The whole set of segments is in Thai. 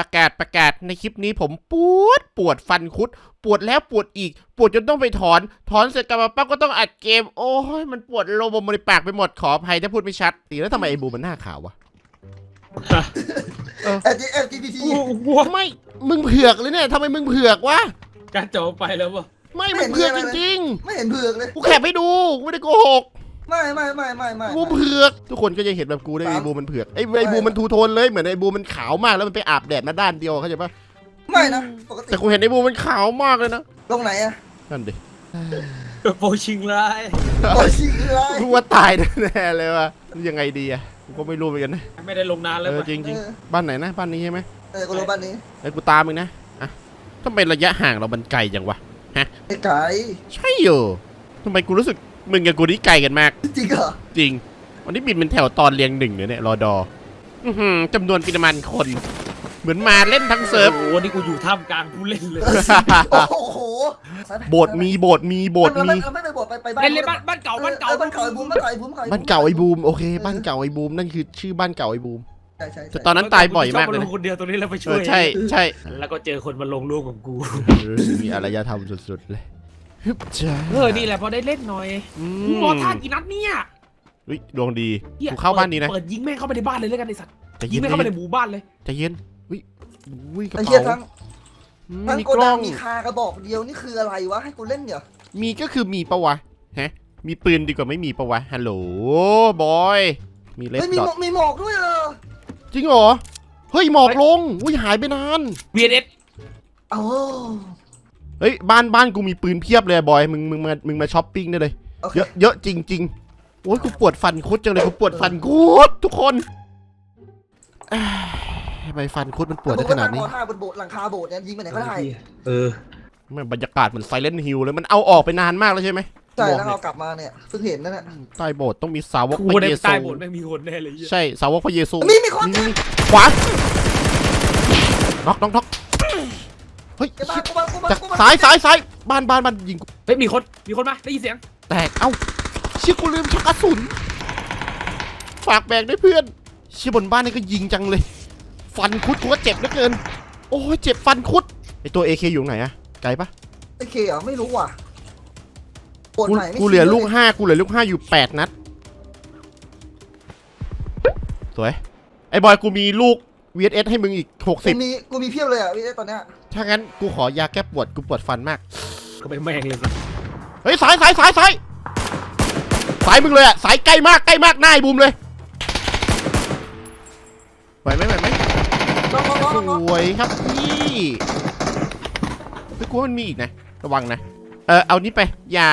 ประกาศประกาศในคลิปนี้ผมปวดปวดฟันคุด ปวดแล้วปวดอีก ปวดจนต้องไปถอน ถอนเสร็จกลับมาปั๊บก็ต้องอัดเกม โอ้ยมันปวดโลมในปากไปหมดขออภัยถ้าพูดไม่ชัดตีแล้วทำไมไอ้บูมันหน้าขาววะ L G B T ไม่มึงเผือกเลยเนี่ยทำไมมึงเผือกวะการจบไปแล้ววะไม่มึงเผือกจริงไม่เห็นเผือกเลยๆกูแคปให้ดูกูไม่ได้โกหก ไม่ไม่ไม่ไม่ไม่บูมเผือกทุกคนก็ยังเห็นแบบกูได้ไอ้บูมันเผือกไอ้ไอ้บูมันทูโทนเลยเหมือนไอ้บูมันขาวมากแล้วมันไปอาบแดดมาด้านเดียวเข้าใจปะไม่นะปกติแต่กูเห็นไอ้บูมันขาวมากเลยนะลงไหนอะนั่นดิโปชิงไรายโอ้ยชิงเลยกูว่าตายแน่ๆเลยว่ะยังไงดีอะกูก็ไม่รู้เหมือนกันนะไม่ได้ลงนานเอแล้วอวะจริงๆบ้านไหนนะบ้านนี้ใช่ไหมเออกูรู้บ้านนี้ไอ้กูตามมึงนะอะทำไมระยะห่างเรามันไกลจังวะไอ้ไก่ใช่อยู่ทำไมกูรู้สึก มึงกับกูนี่ไกลกันมาก จริงเหรอจริง วันนี้บินเป็นแถวตอนเรียงหนึ่งเลยเนี่ยรอดออื้อหือจำนวนปริมาณคน เหมือนมาเล่นทั้งเซิร์ฟ โอ้โหนี่กูอยู่ท่ามกลางผู้เล่นเลย โอ้โหโบสถ์มีโบสถ์มีโบสถ์มีไม่ไม่ไปโบสถ์ไปไปบ้านเล่นเล่นบ้านบ้านเก่าบ้านเก่าบ้านเก่าไอ้บูมบ้านเก่าไอ้บูมบ้านเก่าไอ้บูมโอเคบ้านเก่าไอ้บูมนั่นคือชื่อบ้านเก่าไอ้บูมใช่ใช่แต่ตอนนั้นตายบ่อยมากเลยชบนะลงคนเดียวตรงนี้แล้วไปเอช่วอยใช่ใช่แล้วก็เจอคนมาลงรูปของกู เออมีอารยธรรมสุดๆเลย ฮึบจ้าเออนี่แหละพอได้เล่นหน่อยอืกูมมอท่ากี่นัดเนี่ยเฮ้ยดวงดีหี้ยกูเข้าบ้านนี้นะ เปิดยิงแม่งเข้าไปในบ้านเลยแล้วกันไอ้สัตว์ใจะยิเย็งนแม่งเข้าไปในหมู่บ้านเลย ใจะเย็นอุ้ยอุ้ยกระไอ้เหี้ยเป๋าทั้งอืมทั้งมีโกกล้ดัองง มีคากระบอกเดียวนี่คืออะไรวะให้กูเล่นเนี่ยมีก็คือมีปะวะ ฮะ มีปืนดีกว่าไม่มีปะวะ ฮัลโหล บอย มีเลสเฮ้ยมีดอหมทอกมีหมอกด้วยเหรอจริงเหรอ เฮ้ย หมอกลง อุ้ยหายไปนาน VNS เอ้า เฮ้ยบ้านบ้านกูมีปืนเพียบเลยอะบอยมึงมึงมามึงมาช้อปปิ้งได้เลยโอเคเยอะเยอะจริงๆโอ้ยกูปวดฟันคุดจังเลยกูปวดฟันคุดทุกคนเอ้ยทำไมฟันคุดมันปวดได้ขนาดนี้บอกว่ตั้งมอหน้าบนโบสถ์หลังคาโบสถ์เนี่ยยิงไปไหนก็ได้เออแม่งบรรยากาศเหมือนไซเลนฮิลเลยมันเอาออกไปนานมากแล้วใช่ไหมใช่บอกแล้วเนี่ยเอากลับมาเนี่ยเพิ่งเห็นนั่นแหละใต้โบสถ์ต้องมีสาวกกูพระในเยซูใต้โบสถ์แม่งมีคนแน่เลยเหี้ย ใช่สาวกพระเยซูมีมีคนนี่นี่ขวาน็อกน็อกน็อก เฮ้ยกูมากูมากูมาจากกูมาซ้ายซ้ายซ้ายบ้านบ้านบ้านยิงกูเฮ้ยมีคนมีคนมาได้ยินเสียงแตกเอ้าเชี่ยกูลืมชักกระสุนฝากแบกด้วยเพื่อนเชี่ยบนบ้านนี่ก็ยิงจังเลย ฟันคุดกูก็เจ็บเหลือเกิน โอ้ยเจ็บฟันคุดไอตัว AK อยู่ไหนอะไกลปะไอ้เคเหรอไม่รู้ว่ะโบสถ์กูไหนไม่กูเหลือลูกชี้ห้ากูเหลือลูกห้าอยู่แปดนัดสวยไอ้บอยกูมีลูก VSS ให้มึงอีกหกกูสิบมีกูมีเพียบเลยอะพี่ตอนเนี้ย ถ้างั้นกูขอยาแก้ปวดกูปวดฟันมาก ก็ไปแม่งเลยสัตว์เฮ้ยสายสายสายสายสายมึงเลยอะสายใกล้มากใกล้มากหน้าไอ้บูมเลยไหวไหมไหวไหมน้องน้องน้องสน้องวยครับพี่เฮ้ยกูว่ามันมีอีกนะ ระวังนะ เออเอานี่ไปยา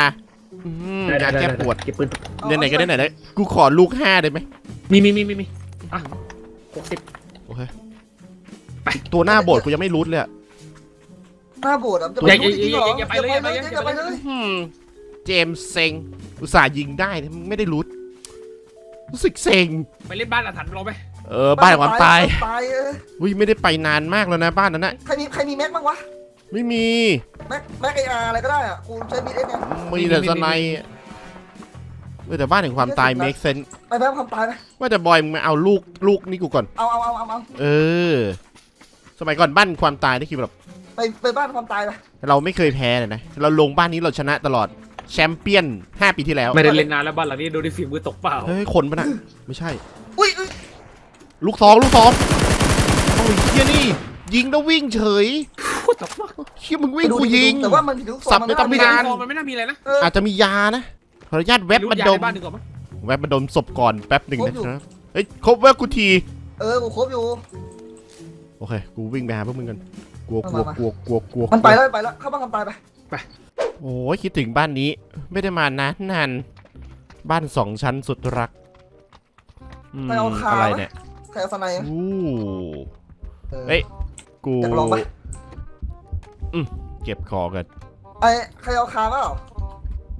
อืมยาแก้ปวดเก็บปืนเดี๋ยวไหนก็ได้ไหนได้กูขอลูกห้าได้ไหมมีมีมีมีมีอะหกสิบโอเคตัวหน้าโบสถ์กูยังไม่รู้เลยอะ หน้าโบสถ์อะจะอย่าไปอย่าจริงเหรออย่าอย่าไปเลยอย่าไปเลยอย่าไปเลยอืมเจมส์เซ็งอุตส่าห์ยิงได้นะมึงไม่ได้รู้รู้สึกเซ็งไปเล่นบ้านอาถรรพ์เราไหมเออบ้านความตายตายเออวิไม่ได้ไปนานมากแล้วนะบ้านนั้นนะใครมีใครมีแม็กบ้างวะไม่มีแม็กแม็กไออาร์อะไรก็ได้อะกูใช้บีเอสเนี่ยมีแต่สไนด์เออแต่บ้านแห่งความตาย make sense ไปแป๊บความตายไปว่าแต่บอยมึงมาเอาลูกลูกนี่กูก่อนเอาเอาเอาเอาเอาเออสมัยก่อนบ้านความตายนี่คือแบบ ไปไปบ้านความตายไปเราไม่เคยแพ้เลยนะ เราลงบ้านนี้เราชนะตลอดแชมเปี้ยน 5 ปีที่แล้ว ไม่ได้เล่นนานแล้วบ้านหลังนี้โดนได้ฝีมือตกเปล่า เฮ้ย คนปะนะไม่ใช่ อุ้ยอุ้ยลูกสองลูกสองโอ้ยเฮียนี่ ยิงแล้ววิ่งเฉยโคตรตกมากเฮียมึงวิ่งกูยิง แต่ว่ามันถือลูกซองสับในตำมีนานทองมันไม่น่ามีอะไรนะ เอออาจจะมียานะขออนุญาตแวบรู้มาอยาดในมบ้านดีกว่ามั้งแวบมาดมศพก่อนแป๊บหนึ่งนะครับเฮ้ยครบแวบกูที เออกูครบอยู่ โอเค กูวิ่งไปหาพวกมึงกัน กลัวกลัวมามากลัวกลัวกลัวมันไปแล้วไปแล้วเข้าบ้านความตายไปโอ้ยคิดถึงบ้านนี้ ไม่ได้มานานนานบ้านสองชั้นสุดรักอืมไปเอาคาอะไรวะเนี่ยใครเอาสไนด์อู้เออเฮ้ยกูอยากลองปะอืมเก็บคอกันไอ้ใครเอาคาเปล่า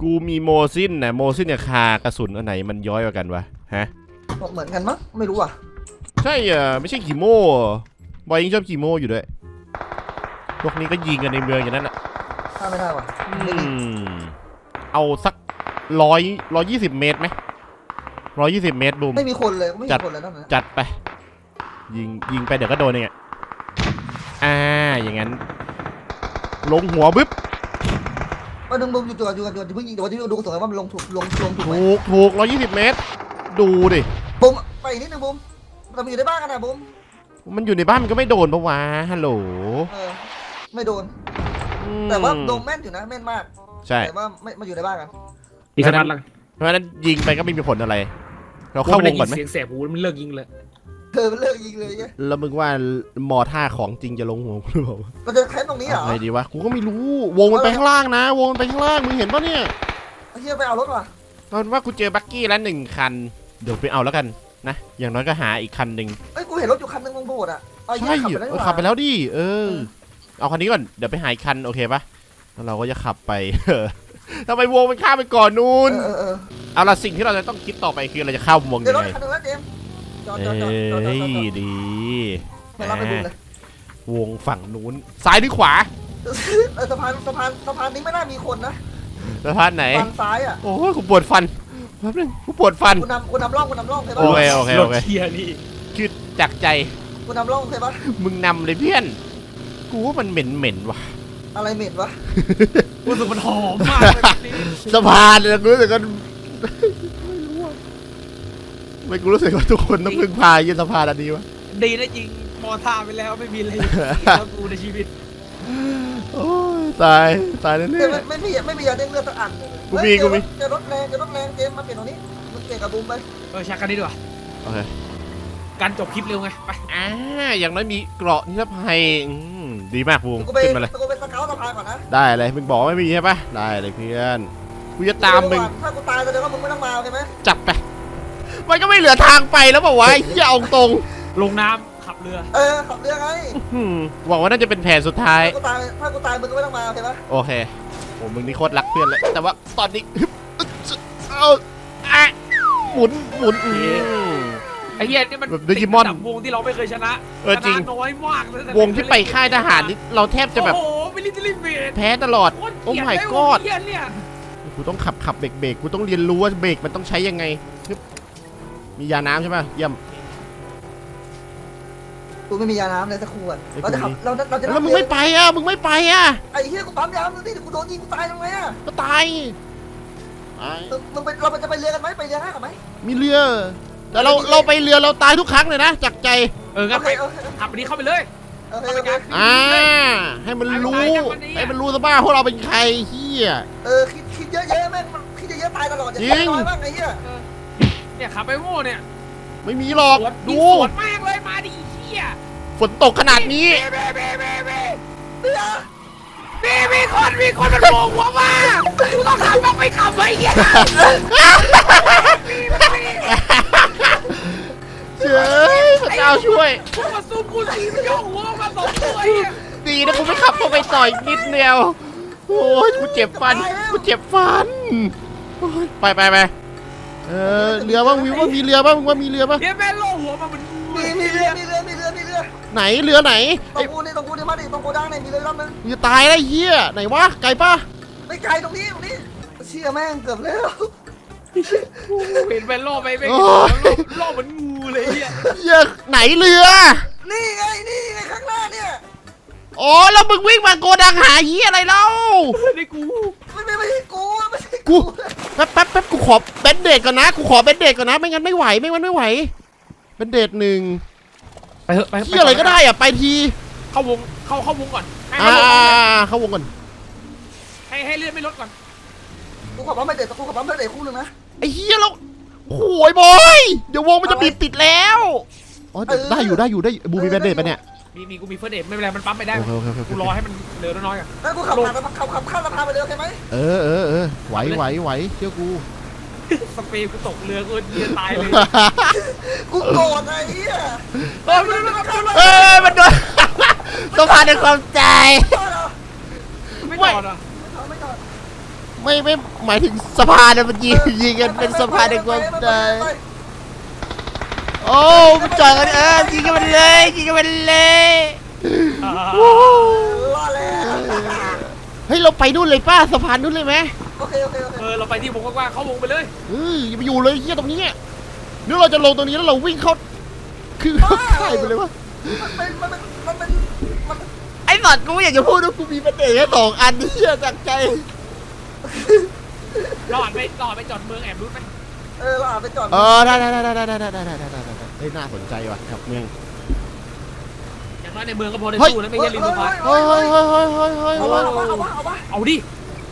กูมีโมซินนะโมซินกับคากระสุนอันไหนมันย้อยกว่ากันวะฮะเหมือนกันมั้งไม่รู้อะ ใช่อะไม่ใช่ขี่โม่เหรอบอยยิงชอบขี่โม่อยู่ด้วย พวกนี้ก็ยิงกันในเมืองอย่างนั้นแหละฆ่าไม่ได้ว่ะอืมเอาสักร้อยร้อยยี่สิบเมตรไหมร้อยยี่สิบเมตรบูมไม่มีคนเลยไม่มีจัดคนเลยนั่นนะจัดไป ยิงยิงไปเดี๋ยวก็โดนเองอะอย่างนั้น ลงหัวบึ๊บมาดึงบุมอยู่ตัวอยู่กันอยู่เพิ่งยิงแต่ว่าที่ดูกระสุนว่ามันลงถูกลงลงถูกไหมถูกถูกร้อยยี่สิบเมตร ดูดิบุมไปอีกนิดนึงบุมแต่มันอยู่ในบ้านกันนะบุมมันอยู่ในบ้านมันก็ไม่โดนปะวะฮัลโหลเออ ไม่โดน อืมแต่ว่าโดนแม่นอยู่นะแม่นมาก ใช่ แต่ว่าไม่มาอยู่ในบ้านกัน อีกขนาดละเพราะฉะนั้นยิงไปก็ไม่มีผลอะไร เราเข้าวงก่อนไหม เสียงแสบหูมันเลิกยิงเลยเธอมันเลิกยิงเลยไงแล้วมึงว่ามอท่าของจริงจะลงหัวกูหรือเปล่ามันจะแค้นตรงนี้เหรออะไรดีวะ กูก็ไม่รู้ วงมันไปข้างล่างนะ วงมันไปข้างล่าง มึงเห็นปะเนี่ยไอ้เหี้ยไปเอารถว่ะตอนว่ากูเจอบักกี้แล้วหนึ่งคัน เดี๋ยวไปเอาแล้วกันนะ อย่างน้อยก็หาอีกคันหนึ่งเอ้ยกูเห็นรถอยู่คันนึงตรงโบสถ์อะเอาใช่เหี้ยขับไปแล้วเอนี่อหว่าขับไปแล้วดิ เออ เอาคันนี้ก่อน เดี๋ยวไปหาอีกคันโอเคปะแล้วเราก็จะขับไป ทำไมวงมันข้ามไปก่อนนู่น เออเออเออเอาละสิ่งที่เราจะต้องคิดต่อไปคือเราจะเข้าวงเดี๋ยยัวงรถไงคันนึงแล้วเจมส์จอดเอจอดจอดจอดจอดจอดจอด้ยดีมารับไปบุมเลย วงฝั่งนู้น ซ้ายหรือขวาเออสะพานสะพานสะพานนี้ไม่น่ามีคนนะสะพานไหนฟันซ้ายอะ โอ้ยกูปวดฟันแป๊บนึงกูปวดฟันกูนำกูนำร่องกูนำร่องใช่โอปะเคโอเครโอถเคเทียนี่คือจากใจกูนำร่องใช่ปะมึงนำเลยเพื่อน กูว่ามันเหม็นเหม็นๆว่ะ อะไรเหม็นวะรู้สึกมันหอมมากเลยนี่สะพานเนี่ยกูรู้สึกว่าไม่รู้อะไม่กูรู้สึกว่าทุกคนต้องพึ่งพายืนสะพานอันนี้วะดีนะจริงมอท่าไปแล้วไม่มีอะไรแล้วกูในชีวิตโอ้ยตายตายแน่ เจมส์ไม่ไม่มีไม่มียาเด้งเลือดสักอันกูมีเฮ้ยกูมีเจอรถแรงเจอรถแรงเจมส์มาเปลี่ยนตรงนี้มึงเปลี่ยนกับบูมไปเออชักกันดีดีกว่าๆโอเคการจบคลิปเร็วไงไปอ่าอย่างน้อยมีเกราะนิรภัยอืม ดีมากภูมิกูไปขึ้นมาเลยกูไปสเกลสะพานก่อนนะได้เลยมึงบอกว่าไม่มีใช่ปะได้เลยเพื่อนกูจะตามมึงถ้ากูตายแสดงว่ามึงไม่ต้องมาโอเคไหมจัดไปมันก็ไม่เหลือทางไปแล้วเปล่าวะไอ้เหี้ยเอาตรงลงน้ำขับเรือ เออขับเรือไงอืมหวังว่าน่าจะเป็นแผนสุดท้ายถ้ากูตายถ้ากูตายมึงก็ไม่ต้องมาโอเคไหมโอเคโอ้มึงนี่โคตรรักเพื่อนเลยแต่ว่าตอนนี้ฮึบอึ๊ดจึ๊ดเอาอะหมุนหมุนอืม ไอ้เหี้ยนี่มันแบบดิจิมอนติดอันดับวงที่เราไม่เคยชนะเออจริงชนะน้อยมากเลยวงที่ไปค่ายทหารนี่เราแทบจะแบบโอ้โหมิลิเตอรี่เบสแพ้ตลอด โอ้ my god เหี้ยเนี่ยกูต้องขับขับเบรกเบรกกูต้องเรียนรู้ว่าเบรกมันต้องใช้ยังไงฮึบมียาน้ำใช่ป่ะเยี่ยม กูไม่มียาน้ำเลยสักขวดไอ้เราจะขับกูมีเราจะเราจะแล้วมึงไม่ไปอะมึงไม่ไปอะไอ้เหี้ยกูปั๊มยาดูดิเดี๋ยวกูโดนยิงกูตายทำไงอะก็ตายตายมึงมึงไปเราจะไปเรือกันไหมไปเรือห้ากันไหมมีเรือ แต่เราเราไปเรือเราตายทุกครั้งเลยนะจากใจเอองั้นโอไปเคโอเคขับอันนี้เข้าไปเลย โอเคเข้าไปโอเคกันอ่าให้มันรู้ให้มันรู้ซะบ้างพวกเราเป็นใครเฮีย เออคิดคิดเยอะๆแม่งมันคิดเยอะๆตายตลอดอย่าจริคิดงน้อยบ้างไอ้เหี้ยเนี่ยขับไปโง่เนี่ยไม่มีหรอกสวนดู สวนมากเลยมาดิไอ้เหี้ยฝนตกขนาดนี้ เบ้เบ้เบ้เบ้เรือมีมีคนมีคนมันโผล่หัวมากูต้องขับต้องไปขับไอ้เหี้ย เจ้ยพระเจ้าช่วยพวกมาซูมกูสีมันโยกหัวมาสองตัวไอ้เหี้ยดีนะกูไม่ขับเข้าไปต่อยนิดเดียวโอ้ยกูเจ็บฟันกูเจ็บฟันโอ้ยไปไปไปเออเรือบ้างวิวว่ามีเรือบ้างมึงว่ามีเรือบ้างเดี๋ยวแม่งโลหัวมาเหมือนมีมีเรือมีเรือมีเรือมีเรือไหนเรือไหนตรงกูนี่ตรงกูนี่มาดิตรงกูดังเนี่ยมีเรือลำนึงกูจะตายแล้วไอ้เฮียไหนวะไกลป่ะไม่ไกลตรงนี้ตรงนี้เชี่ยแม่งเกือบแล้ว เห็นแม่งโลไปแม่งโอ้ยโลเหมือนงูเลยไอ้เหี้ยเฮียไหนเรือ นี่ไงนี่ไงข้างหน้าเนี่ยอ๋อแล้วมึงวิ่งมาโกดังหาเฮียอะไรเล่า นี่กูไม่ไม่ไม่ใช่กูไม่ใช่กูแป๊บแป๊บแป๊บกูขอเบนเดดก่อนนะ กูขอเบนเดดก่อนนะ ไม่งั้นไม่ไหว ไม่งั้นไม่ไหว เบนเดดหนึ่งไปเถอะไปเฮียอะไรก็ได้อะไปที เข้าวงเข้าเข้าวงก่อนให้อ่าเข้าวงก่อนเข้าวงก่อนให้ให้เลือดไม่ลดก่อนกูขอปั๊มไม่เด็ดกูขอปั๊มไม่เด็ดคู่หนึงนะ ไอ้เฮียแล้วโอ้ยบอย เดี๋ยววงมันจะบีบติดแล้ว อ๋อเดี๋ยวได้อยู่ได้อยู่ได้อยู่บูมีเบนเดดปะเนี่ย มีมีกูมีเฟิร์สเดทไม่เป็นไรมันปั๊มไปได้ โอเคโอเคโอเคกูรอให้มันเหลือน้อยๆก่อนแล้วกูขับผ่านขับขับข้ามสะพานไปเลยโอเคไหมเออเออเออไหวไหวไหวเชื่อกู สเปรย์กูตกเรือกูเรือตายเลยกูโกรธไอ้เหี้ยเออไม่ไม่ไม่เอ้ยมันโดน สะพานในความใจ ไม่จอดอะไม่จอด ไม่ไม่หมายถึงสะพานนะมันยิงยิงกันเป็นสะพานในความใจโอ้มันจอดกันเออยิงกันมันเลยยิงกันมันเลยโอ้รอแล้วเฮ้ยเราไปนู่นเลยป้าสะพานนู่นเลยไหมโอเคโอเคโอเคเออเราไปที่วงกว้างๆเข้าวงไปเลยเอออย่าไปอยู่เลยเฮียตรงนี้เนี่ยเดี๋ยวเราจะลงตรงนี้แล้วเราวิ่งเข้าคือใช่ไปเลยวะมันเป็นมันเป็นมันเป็นมันไอ้สสัตว์กูไม่อยากจะพูดว่ากูมีประเด็นแค่สองอันเฮียจากใจ รอดไปรอดไปจอดเมืองแอบรู้ไหมเออเราอาจไปจอดเออได้ได้ได้ได้ได้ได้ได้ได้ได้ได้ได้เฮ้ยน่าสนใจว่ะครับเมือง อย่างน้อยในเมืองก็พอได้เฮ้ยสู้นะไม่ใช่ริมสะพานเฮ้ยเฮ้ยเฮ้ยเฮ้ยเฮ้ยเฮ้ยเอาเฮ้วะเอาวะเอาวะเอาวะเอาดิ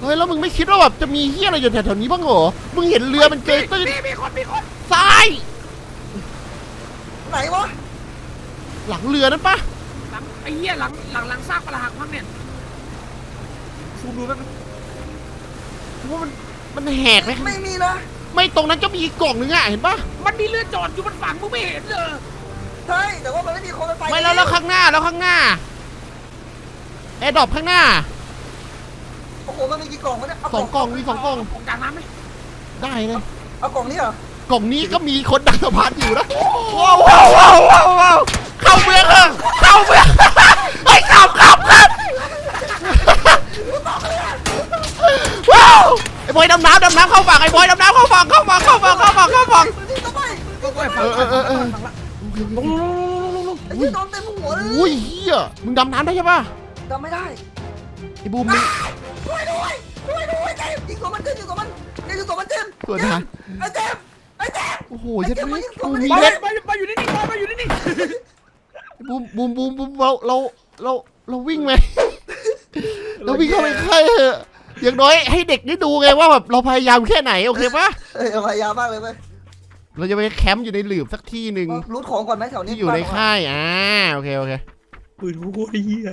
เฮ้ยแล้วมึงไม่คิดว่าแบบจะมีเฮียอะไรอยู่แถวๆนี้บ้างเหรอ มึงเห็นเรือมันเกยตื้นมีมีคนมีคนซ้าย ไหนวะหลังเรือนั่นปะหลังไอ้เหี้ยหลังหลังหลังซากปลาหักพังเนี่ยซูมดูแป๊บนึง กูว่ามันมันแหกไหมไม่มีนะ ไม่ตรงนั้นก็มีอีกกล่องนึงอะเห็นปะมันมีเรือจอดอยู่บนฝั่งมึงไม่เห็นเลยใช่แต่ว่ามันไม่มีคนไปไม่แล้วแล้วข้างหน้าแล้วข้างหน้าแอร์ดรอปข้างหน้า โอ้โหมันมีกี่กล่องวะเนี่ยเาสองกล่องมีสองกล่องของกลางน้ำไหมได้เลยเอากล่องนี้เหรอกล่องนี้ก็มีคนดักสะพานอยู่นะว้าวว้าวว้าวว้าวว้าวเข้าเมืองเถอะเข้าเมืองไอ้ยขับขับขับว้าว ไอ้บอยดำน้ำดำน้ำเข้าฝั่งไอ้บอยดำน้ำเข้าฝั่งเข้าฝั่งเข้าฝั่งเข้าฝั่งเข้าฝั่งมันนี่ทำไมก็ไปเอฝั่งอเออเออเออลงลงลงลงลงไอ้ที่โดนเต็มหัวเลยอุ้ยเฮียมึงดำน้ำได้ใช่ปะจำไม่ได้ไอ้บูมมึงช่วยด้วยช่วยด้วยเจมยิงตัวมันเจมยิงตัวมันยิงตัวมันเจมส์เปิดทางไอ้เจมไอ้เจมโอ้โหยัดไม่กูไปมีไปเล็ดไปไปอยู่นิ่งๆไปอยู่นิ่งบูมบูมบูมบูมเราเราเราเราวิ่งไหมเราวิ่งเข้าไปใกล้เถอะ อย่างน้อยให้เด็กได้ดูไงว่าแบบเราพยายามแค่ไหนโอเคปะเอ้ยพยายามมากเลยเว้ยเราจะไปแคมป์อยู่ในหลืบสักที่หนึ่งรูดของก่อนไหมแถวนี้ที่อยู่ในค่ายอ่าโอเคโอเคๆปืนกูโคตรเหี้ย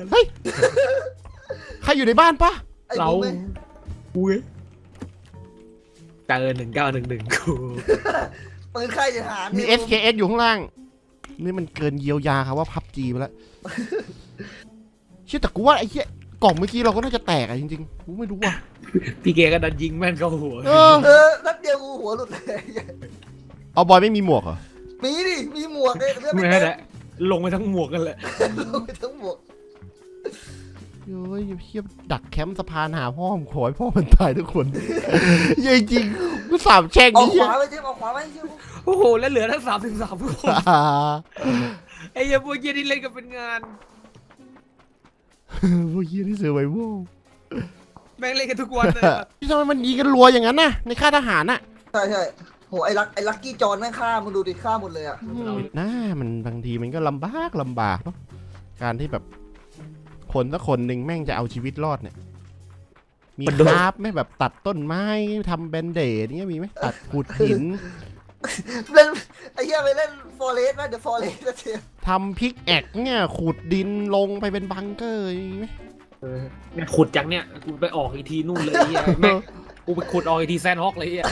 ใครอยู่ในบ้านปะไอ้เราบูมเว้ยอุ้ยเจอหนึ่งเก้าหนึ่งหนึ่งกูปืนค่ายทหารมี SKS อยู่ข้างล่าง นี่มันเกินเยียวยาครับว่าพับจีไปแล้วเชื่อแต่กูว่าไอ้เหี้ย กล่องเมื่อกี้เราก็น่าจะแตกอะจริงๆกูไม่รู้ว่ะ พี่เกก็ดันยิงแม่นเข้าหัวเออ เออนัดเดียวกูหัวหลุดเลยเอาบอยไม่มีหมวกเหรอ มีดิมีหมวกเลยเลือดไม่ไม่ได้เต็แหละลงไปทั้งหมวกกันแหละลงไปทั้งหมวกเฮ้ยเฮียดักแคมป์สะพานหาพ่อมขอให้พ่อมันตายทุกคนเหี้ยจริงๆกูสาบแช่งเอานี่ขเหี้ยวาไปเจมส์เอาขวาไปเจมส์โอ้โหแล้วเหลือทั้งสามสิบสามคนอ่าไอ้เหี้ยพวกเหี้ยนี่เล่นกันเป็นงาน พวกเฮียที่เซอร์ไวโวแม่งเล่นกันทุกวันเลยที่ทำไมมันยิงกันรัวอย่างนั้นน่ะในค่ายทหารน่ะใช่ใช่โหไอ้ลักไอ้ลักกี้จอนแม่งฆ่ามึงดูดิฆ่าหมดเลยอะน่ามันบางทีมันก็ลำบากลำบากเนาะการที่แบบ คนสักคนหนึ่งแม่งจะเอาชีวิตรอดเนี่ย มีมันโดนคราฟไหม่แบบตัดต้นไม้ทำแบนเดดเงี้ยมีไหมตัดขุดหิน เล่นไอ้เหี้ยไปเล่นฟอเรสต์นะเดอะฟอเรสต์นะเจมส์ ทำพิกแอกเนี่ยขุดดินลงไปเป็นบังเกอร์มีไหมเนี่ยขุดจากเนี่ยกูไปออกอีกทีนู่นเลยไอ้เหี้ยแม่งกูไปขุดออกอีกทีแซนฮอกเลยไอ้เหี้ย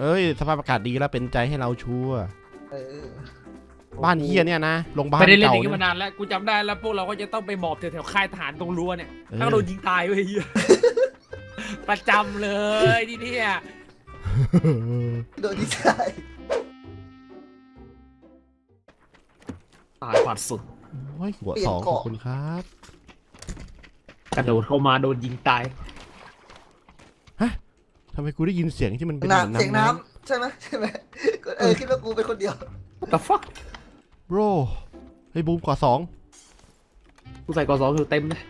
เอ้ย สภาพอากาศดีแล้วเป็นใจให้เราชัวร์เออบ้านเฮียเนี่ยนะโรงพยาบาลไม่ได้เล่นอเก่าย่างนี้เนี่มายนานแล้วกูจำได้แล้วพวกเราก็จะต้องไปหมอบแถวๆค่ายทหารตรงรั้วเนี่ยเออ ถ้าโดนยิงตายเว้ยไอ้เหี้ยประจำเลยที่เนี่ยโดนยิง ตายตายปัดสุด โอ้ยหัวสองขอบคุณครับกระโดดเข้ามาโดนยิงตายทำไมกูได้ยินเสียงที่มันเป็นน้ำหมือเสียงน้ำใช่ไหมใช่ไหมเออคิดว่ากูเป็นคนเดียว the fuck โบรเฮ้ยบูมกว่าสองกูใส่กอสองอยู่เต็มเลย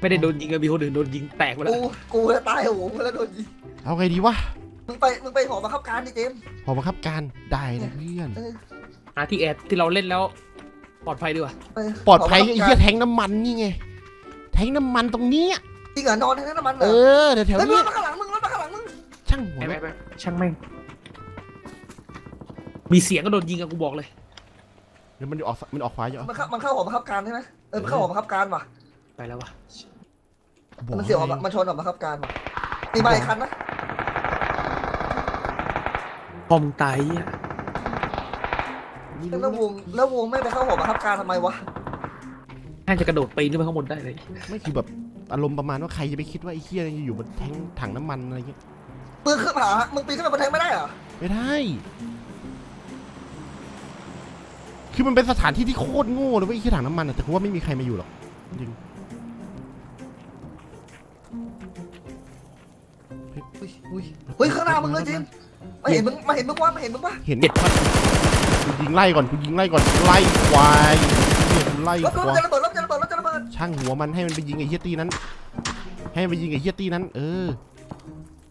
ไม่ได้โดนยิงกับมีคนอื่นโดนยิงแตกไปแล้ว กูกูจะตายโหงแล้วโดนยิง เอาไงดีวะ มึงไปมึงไปหอบังคับการดิเจมส์พอบังคับการได้นะเพื่อนเออหาที่แอดที่เราเล่นแล้ว ปลอดภัยดีกว่าไปปลอดภัยหไอ้บังคับเหี้ยการแทงน้ำมันนี่ไง แทงน้ำมันตรงเนี้ยจริงเหรอนอนในน้ำมันเหรเอออเดี๋ยวแถวเฮ้ยรเนี้ถยมาข้างหลังมึงรถมาข้างหลังมึงช่างหัวไปแม่งไปช่างแม่ง มีเสียงก็โดนยิงอะกูบอกเลย เดี๋ยวมันออกมันออกขวาอยู่มันเข้ามันเข้าหอบังคับการใช่ไหมเออมันเข้าหอบังคับการว่ะไปแล้ววะบอกมันเสียวหอบังมันชนหอบังคับการว่ะมีใบคันนะพอมึงตายไอ้เหี้ย แล้ววงแล้ววงไม่ไปเข้าหอบังคับการทำไมวะน่าจะกระโดดปีนขึ้นไปข้างบนได้เลย ไม่คือแบบอารมณ์ประมาณว่าใครจะไปคิดว่าไอ้เหี้ยอยู่บนแทงถังน้ำมันอะไรเงี้ยปืนขึ้นหามึงปีนขึ้นไปบนแทงไม่ได้เหรอไม่ได้ คือมันเป็นสถานที่ที่โคตรโง่เลยเว้ยไอ้ที่ถังน้ำมันอะแต่กูว่าไม่มีใครมาอยู่หรอกจริงอุ้ยอุ้ยเฮ้ยข้างหน้ามึงเลยเจมส์มาเห็นมึงมาเห็นมึงว่ามาเห็นมึงว่าเห็นเจ็ดพัน กูยิงไล่ก่อนกูยิงไล่ก่อนไล่ควายเนี่ยกูไล่รถควายจะระเบิดรถจะระเบิดรถจะระเบิดมันช่างหัวมันให้มันไปยิงไอ้เฮียตีนั้น ให้มันไปยิงไอ้เฮียตีนั้น เออ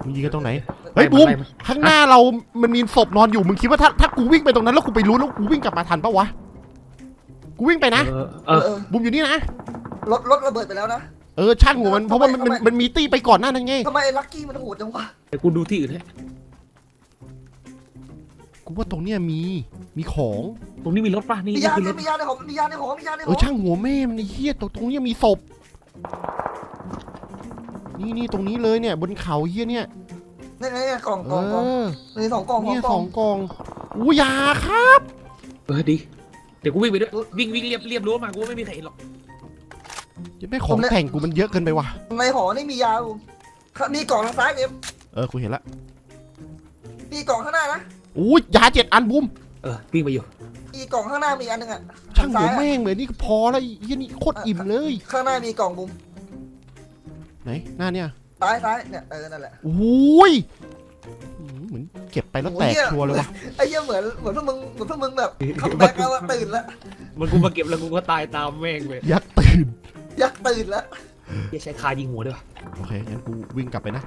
มึงยิงกันตรงไหนเฮ้ยบูมข้างหน้าเรามันมีศพนอนอยู่มึงคิดว่าถ้าถ้ากูวิ่งไปตรงนั้นแล้วกูไปรู้แล้วกูวิ่งกลับมาทันปะวะกูวิ่งไปนะเออเอเอออเออบูมอยู่นี่นะรถรถระเบิดไปแล้วนะเออช่างหัวมันเพราะว่ามันมันมันมีตี้ไปก่อนหน้านั้นไง ทำไมไอ้ลักกี้มันโหดจังวะเดี๋ยวกูดูที่อื่นให้กูว่าตรงเนี้ยมี มีของ ตรงนี้มีรถป่ะนี่มีนี่ยาคือรเนี่ยถมียาในของมียาในของมียาในขเออองช่างหัวแม่มันไอ้เหี้ยตรงตรงเนี้ยมีศพ นี่นี่ตรงนี้เลยเนี่ย บนเขาเหี้ยเนี่ย นี่นี่กล่องเอกล่องกล่องอมีสองกล่องสอเนี่งยกล่สอองงกองอู้ยาครับ เออดี เดี๋ยวกูวิ่งไปด้วย วิ่งวิ่งเรียบเรียบรั้วมากูว่าไม่มีใครเห็นหรอก ยังไม่ของแต่งกูมันเยอะเกินไปว่ะ ในหอนี่มียาบูมมีกล่องทางซ้ายเอ็มเออกูเห็นละ มีกล่องข้างหน้านะ Uh, อู้ยยาเจ็ดอันบุ้มเออวิ่งไปอยู่มีกล่องข้างหน้ามีอันหนึงอะช่างหัวทซ้ยอะแม่งเหมือนนี่ก็พอแล้วไอ้เหี้ยนี่โคตรอิ่มเลย ข้างหน้ามีกล่องบูมไหนหน้าเนี่ยซ้ายซ้ายเนี่ยเออนั่นแหละอู้ยอืมเหมือนเก็บไปแล้วแตกชัวร์เลยว่ะไอ้เหี้ยเหมือนเหมือนพวกมึงเหมือนพวกมึงแบบคัมแบ็กแล้วอะตื่นแล้วมันกูมาเก็บแล้วกูก็ตายตามแม่งไปยักษ์ตื่น ยักษ์ตื่นแล้วอย่าใช้คายิงหัวด้วยวะโอเคงั้นกูวิ่งกลับไปนะ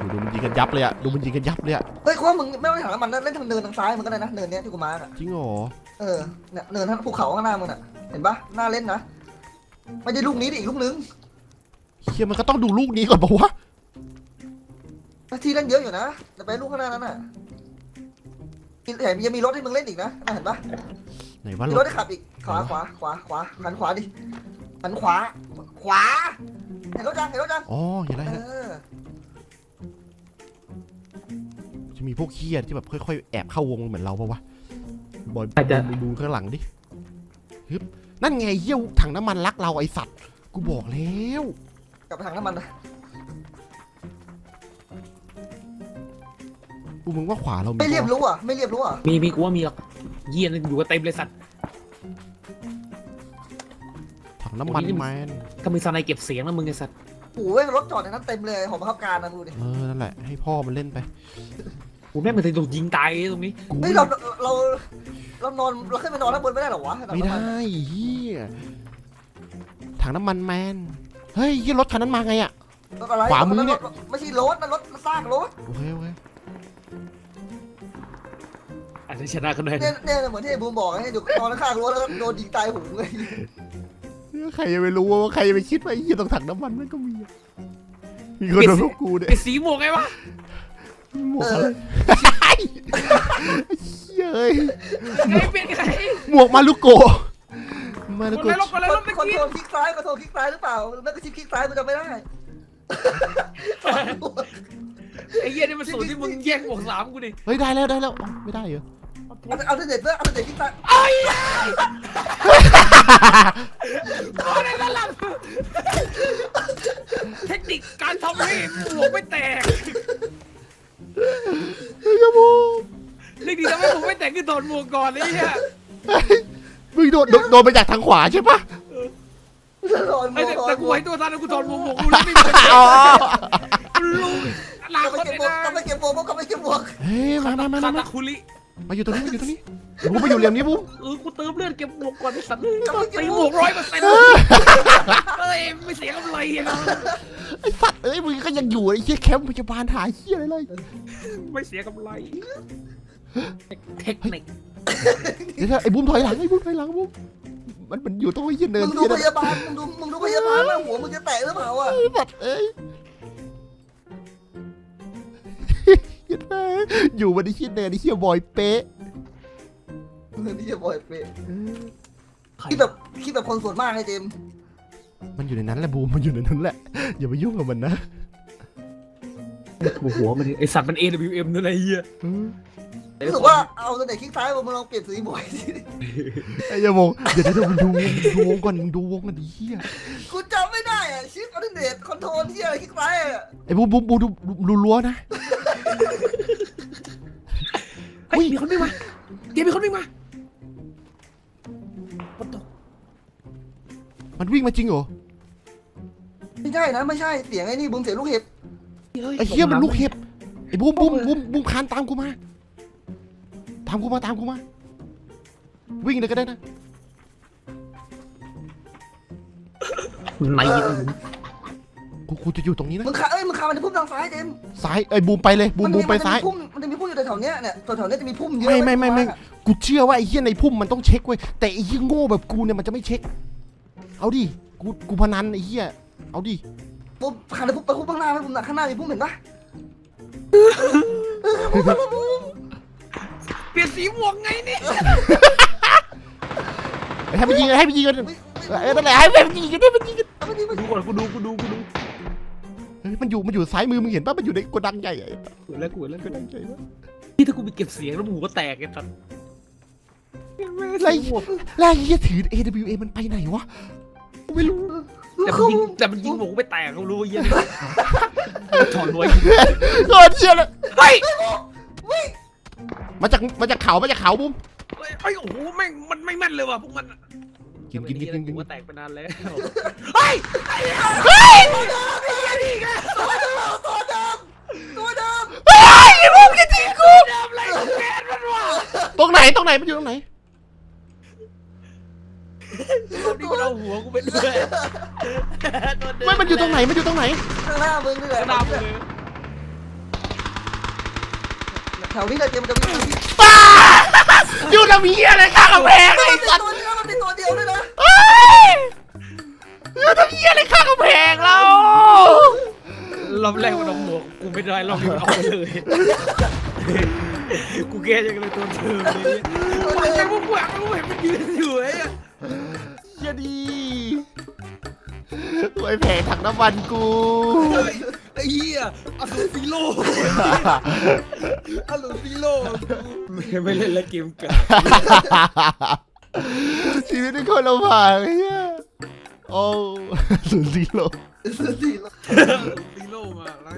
ดูดูมันยิงกันยับเลยอะดูมันยิงกันยับเลยอะเฮ้ยกูว่ามึงไม่ต้องไปหาน้ำมันนะเล่นทางเนินทางซ้ายมันก็ได้นะเนินเนี้ยที่กูมาร์กอะจริงเหรอเออเนี่ยเนินทั้งภูเขาข้างหน้ามึงน่ะเห็นปะน่าเล่นนะไม่ใช่ลูกนี้ดิอีกลูกนึงเฮียมันก็ต้องดูลูกนี้ก่อนปะวะที่เล่นเยอะอยู่นะแต่ไปลูกข้างหน้านั้นน่ะมีแถมยังมีรถให้มึงเล่นอีกนะน่าเห็นปะไหนวะมีรรถถให้ขับอีกขวาขวาขวาขวาหันขวาดิหันขวา ขวาเห็นรถจังเห็นรถจังอ๋อเห็นแล้วเอเห็นแล้วอ มีพวกเฮียที่แบบค่อยๆแอบเข้าวงเหมือนเราปะวะบอยอาจจะดูดูข้างหลังดิฮึบนั่นไงเฮียถังน้ำมันรักเราไอสัตว์กูบอกแล้วกลับไปทางน้ำมันนะกูมึงว่าขวาเรามีไม่เรียบปะวะรู้อะไม่เรียบรู้อะมีมีกูว่ามีหรอกเยี่ยนอยู่กับเต็มเลยสัตว์ ถังน้ำมันแมนถ้ามีสไนเก็บเสียงแล้วมึงไอ้สัตว์ โอ้ยรถจอดในนั้นเต็มเลยหอบังคับการนะดูดิเออนั่นแหละให้พ่อมันเล่นไป กูแม่งมันจะถูกยิงตายตรงนี้กูเฮ้ยเราเราเรานอนเราขึ้นไปนอนข้างบนไม่ได้เหรอวะไม่ได้เฮียถังน้ำมันแมน เฮ้ยเฮียรถคันนั้นมาไงอะรถอะไรขวามือเนี่ยรถไม่ใช่รถนะรถซากรถโอเคโอเคอาจจะชนะกันได้เนี่ยเนี่ยเหมือนที่ไอ้บูมบอกให้อยู่นอนข้างๆรถแล้วโดนยิงตายหูเลยใครจะไปรู้ว่าใครจะไปคิดว่าไอ้เฮียตรงถังน้ำมันมันก็มีอะมีคนโดนพวกกูเนี่ยไอ้สีหมวกไงวะ หมวกอะไรเฮ้ยเอ้ยไอ้เป็นใครหมวกมาลุโกะมาลุคนโกะไหนลบคนไหนลบตะคอนกี้โทรลคลิกซ้ายคอนโทรลคลิกซ้ายหรือเปล่านั่นก็ชิปคลิกซ้ายมันจะไม่ได้ ไอ้เยี่ยนี่มันสูตรที่มึงแย่งบวกสามกูดิเฮ้ยได้แล้วได้แล้วอ๋อไม่ได้เหรอ เอาเอาเด็ดเพื่อเอาเด็ดคลิกซ้ายไอ้ตัวในตลับเทคนิคการทำให้หมวกไม่แตกเฮ้ย ครับผมเรื่องนี้ทำให้ผมไม่แตกคือถอดหมวกก่อนเลยเนี่ยมึงโดนโดนโดนไปจากทางขวาใช่ปะนอนไอ้แต่นอแต่กูไว้ตัวทันกูถอดหมวกหมวกกูรู้ไม่มีอ๋อกูรู้หลังกลับคไปนเก็บเลยหมวกนะกลับไปเก็บหมวกลางไปเก็บหมวกเฮ้ยมามามาคามาตาคุลิ มาอยู่ตรงนี้มาอยู่ตรงนี้บูมมาอยู่เหลี่ยมนี้บูมเออกูเติมเลือดเก็บหมวกก่อนไอ้สัตว์ต้องตีหมวกร้อยเปอร์เซ็นต์เอ้ยไม่เสียกำไรนะไอ้สัตว์เอ้ยมึงก็ยังอยู่ไอ้เหี้ยแคมป์พยาบาลหายเหี้ยอะไรเลยไม่เสียกำไรเทคนิคเดี๋ยวนะไอ้บูมถอยหลังไอ้บูมถอยหลังบูมมันมันอยู่ตรงไอ้เหี้ยเนินมึงดูเหี้ยพนั่นยาบาลมึงดูมึงดูพยาบาลว่าหัวมึงจะแตกหรือเปล่าอะไอ้สัตว์เอ้ย เหี้ยแม่อยู่วันนี้เหี้ยเนินไอ้เหี้ยบอยเป๊ะนี่จะบอยเป๊ะคิดแบบคิดแบบคนส่วนมากไอ้เจมมันอยู่ในนั้นแหละบูมมันอยู่ในนั้นแหละอย่าไปยุ่งกับมันนะ หัวมันไอสัตว์มัน AWM นั่นแหละเฮียรู้สึกว่าเอาตัวไหนคลิกซ้ายมึงลองเปลี่ยนสีบ่อยสิไอ้ยามงเดี๋ยวเดี๋ยวมึงดูมึงดูวงก่อนมึงดูวงกันดิเหี้ยกูจำไม่ได้อะชิปอัลเทอร์เนทคอนโทรลที่อะไรคลิกซ้ายอะไอ้บูมบูมบูมดูดูรั้วนะเฮ้ยมีคนวิ่งมาเดี๋ยวมีคนวิ่งมาคนตกมันวิ่งมาจริงเหรอไม่ใช่นะไม่ใช่เสียงไอ้นี่บูมเสียงลูกเห็บ ไอ้เหี้ยมันลูกเห็บไอ้บูมบูมบูมบูมคานตามกูมา ตามกูมาตามกูมา วิ่งเลยก็ได้นะไหนกูกูจะอยู่ตรงนี้นะมึงขาเอ้ยมึงขามันจะพุ่มทางซ้ายเจมส์ซ้ายเอ้ยบูมไปเลยบูมนบูมไปนจะซ้ายพุ่มมันจะมีพุ่มอยู่แถวๆเนี้ยเนี่ยแถวๆเนี้ยจะมีพุ่มเยอะไม่ไม่ไม่ไม่เลยกูเชื่อว่าไอ้เหี้ยในพุ่มมันต้องเช็คเว้ยแต่ไอ้เหี้ยโง่แบบกูเนี่ยมันจะไม่เช็ค เอาดิกูกูพนันไอ้เหี้ยเอาดิ พุ่มขาในพุ่มไปพุ่มข้างหน้าไหมพุ่มหนักข้างหน้ามีพุ่มเห็นปะเปลี่ยนสีหมวกไงเนี่ยให้มันยิงให้มันยิงกันไม่เอ้ยนั่นแหละให้มันยิงกันให้มันยิงกันไม่ไม่ไม่ดูก่อนกูดูกูดูกูดูเฮ้ยมันอยู่มันอยู่ซ้ายมือมึงเห็นป่ะมันอยู่ในโกดังใหญ่ไอ้กูแล้วกูแล้วโกดังใหญ่มากที่ถ้ากูไปเก็บเสียงแล้วหูก็แตกไอ้สัสแล้วไอ้แล้วไอ้เหี้ยถือ AWA มันไปไหนวะกูไม่รู้ แต่มันยิงแต่มันยิงหมูกูไปแตกกูรู้ไอ้เหี้ยถอนรวยโดนเหี้ยเลยเฮ้ยมาจากมาจากเขามาจากเขาบุ้มเฮ้ยโอ้โหแม่งมันไม่แม่นเลยว่ะพวกมันกินกินกินกินกินกูแตกไปนานแล้วเฮ้ยเฮ้ยตัวเดิมตัวเดิมเฮ้ยไอ้บุ้มจะยิงกูเดิมอะไรของแกนมันวะตรงไหนตรงไหนมันอยู่ตรงไหน นี่มันเอาหัวกูไปเรื่อยไม่มันอยู่ตรงไหน มันอยู่ตรงไหน ข้างหน้ามึงนี่แหละกระดาษเลยแถวนี้เลยเจมส์มันจะมีที่ป้าอยู่ตรงนี้อะไรข้างกำแพงไอ้มันติดสัตว์ตัวเดียวมันติดตัวเดียวด้วยนะเฮ้ยอยู่ตรงนี้อะไรข้างกำแพงเรารอบแรกมันเอาหัวกูไม่ได้รอบนี้มันเอาไปเลย กูแก้ยังเลยตัวเธอเลยมันจะพวกกูอยากรู้เห็นมันยืนอยู่ไอ้เหี้ยดีไอ้แผงถังน้ำมันกู ไอ้เหี้ยอลูฟิโลอลูฟิโลไม่เล่นแล้วเกมกันชีวิตเป็นคนลำบากไอ้เหี้ยโอ้ศูนย์ซีโร่สุดที่ฟิโลมาแล้ว